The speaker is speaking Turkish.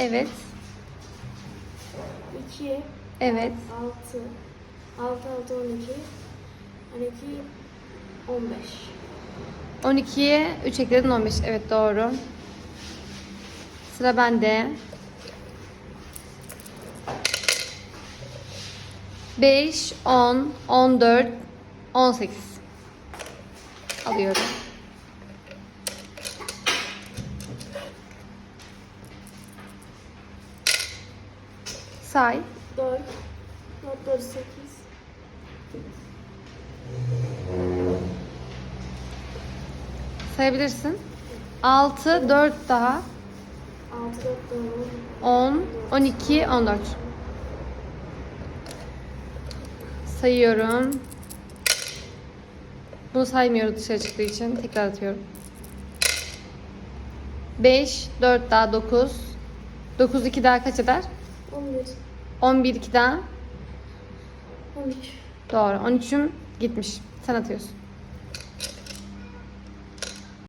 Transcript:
Evet. 2, Evet. 6, 6, 6, 12, 12, 15. 12'ye 3 ekledin 15. Evet doğru. Sıra bende. 5, 10, 14, 18. Alıyorum. Say. 4, notları 8, Sayabilirsin. 6, 4 daha. 6, 4, 10, 12, 14. Sayıyorum. Bunu saymıyoruz dışarı çıktığı için. Tekrar atıyorum. 5, 4 daha 9. 9, 2 daha kaç eder? 11, 11, 2 daha. 13. Doğru. 13'üm gitmiş. Sen atıyorsun.